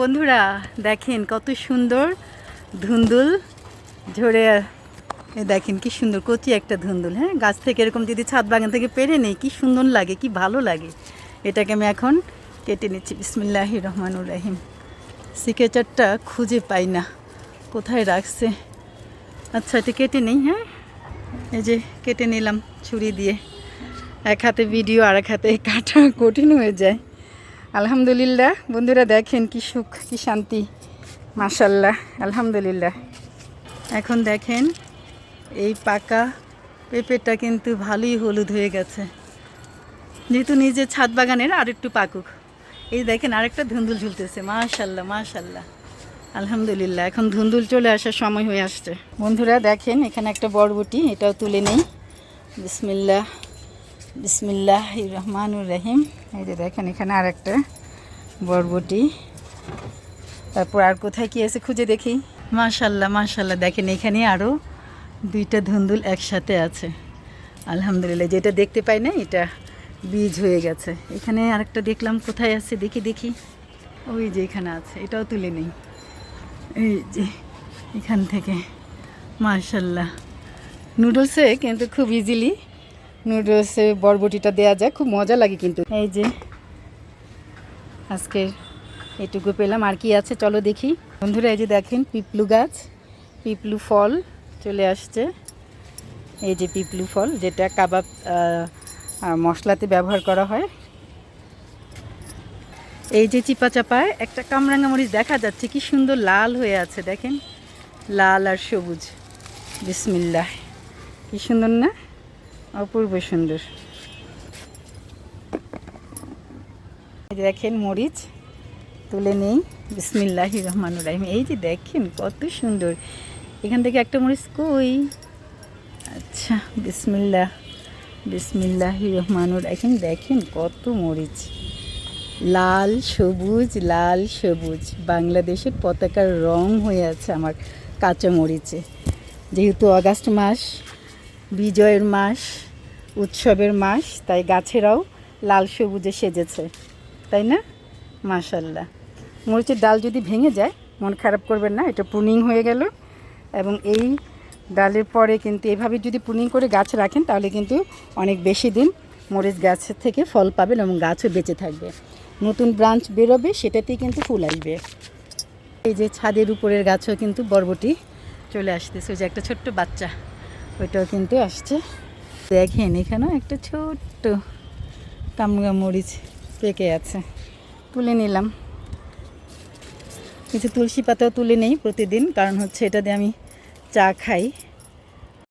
বন্ধুরা, দেখেন কত সুন্দর ধুন্দুল ঝরে দেখেন কি সুন্দর কচি একটা ধুন্দুল হ্যাঁ? গাছ থেকে এরকম যদি ছাদ বাগান থেকে পেরে নেই, কি সুন্দর লাগে, কি ভালো লাগে। এটাকে আমি এখন কেটে নিচ্ছি। বিসমিল্লাহ রহমানুর রাহিম। সিকেচারটা খুঁজে পাই না। কোথায় রাখছে? আচ্ছা এটা কেটে নেই হ্যাঁ? এই যে কেটে নিলাম ছুরি দিয়ে। এক হাতে ভিডিও আর এক হাতে কাটা কঠিন হয়ে যায়। আলহামদুলিল্লাহ। বন্ধুরা দেখেন কি সুখ, কি শান্তি। মাশাল্লাহ আলহামদুলিল্লাহ। এখন দেখেন এই পাকা পেঁপেটা কিন্তু ভালোই হলুদ হয়ে গেছে। যেহেতু নিজের ছাদ বাগানের আর একটু পাকুক। এই দেখেন আরেকটা ধুন্দুল ঝুলতেছে। মাশাল্লাহ মাশাল্লাহ আলহামদুলিল্লাহ, এখন ধুন্দুল চলে আসার সময় হয়ে আসছে। বন্ধুরা দেখেন এখানে একটা বরবটি, এটাও তুলে নেই। বিসমিল্লাহ। বিসমিল্লাহ রহমানুর রহিম এই যে দেখেন, এখানে আর একটা বরবটি। তারপর আর কোথায় কি আছে খুঁজে দেখি? মাশাল্লাহ মাশাল্লাহ। দেখেন, এখানে আরও দুইটা ধুন্দুল একসাথে আছে। আলহামদুলিল্লাহ, যেটা দেখতে পাই না, এটা বীজ হয়ে গেছে। এখানে আরেকটা দেখলাম, কোথায় আছে? দেখি দেখি। ওই যে এখানে আছে, এটাও তুলে নেই। এই যে এখান থেকে, মাশাল্লাহ। নুডলসে কিন্তু খুব ইজিলি নুডলসে বরবটিটা দেওয়া যায়, খুব মজা লাগে কিন্তু। এই যে আজকে এটুকু পেলাম। আর কি আছে? চলো দেখি। বন্ধুরা, এই যে দেখেন পিপলু গাছ, পিপলু ফল চলে আসছে। এই যে পিপলু ফল, যেটা কাবাব মশলাতে ব্যবহার করা হয়। এই যে চিপা চাপায় একটা কামরাঙা মরিচ দেখা যাচ্ছে, কি সুন্দর লাল হয়ে আছে, দেখেন। লাল আর সবুজ। বিসমিল্লাহ। কি সুন্দর না? অপূর্ব সুন্দর। দেখেন মরিচ, তুলে নেই। বিসমিল্লাহ রহমান রাহিম। এই যে দেখেন কত সুন্দর। এখান থেকে একটা মরিচ কই? আচ্ছা বিসমিল্লাহ বিসমিল্লাহ রহমানুর রাহিম। দেখেন কত মরিচ। লাল সবুজ লাল সবুজ। বাংলাদেশের পতাকার রং হয়ে আছে আমার কাঁচা মরিচে। যেহেতু অগাস্ট মাস বিজয়ের মাস, উৎসবের মাস, তাই গাছেরাও লাল সবুজে সেজেছে, তাই না? মাশাল্লাহ। মরিচের ডাল যদি ভেঙে যায়, মন খারাপ করবেন না, এটা পুনিং হয়ে গেল। এবং এই ডালের পরে কিন্তু এভাবে যদি পুনিং করে গাছ রাখেন, তাহলে কিন্তু অনেক বেশি দিন মরিচ গাছের থেকে ফল পাবেন এবং গাছও বেঁচে থাকবে। নতুন ব্রাঞ্চ বেরোবে, সেটাতেই কিন্তু ফুল আসবে। এই যে ছাদের উপরের গাছও কিন্তু বরবটি চলে আসতেছে, ওই যে একটা ছোট্ট বাচ্চা। ওইটাও কিন্তু আসছে। দেখেন, এখানেও একটা ছোট্ট কামড়া মরিচ পেকে আছে। তুলে নিলাম। কিছু তুলসী পাতাও তুলে নেই প্রতিদিন, কারণ হচ্ছে এটা দিয়ে আমি চা খাই।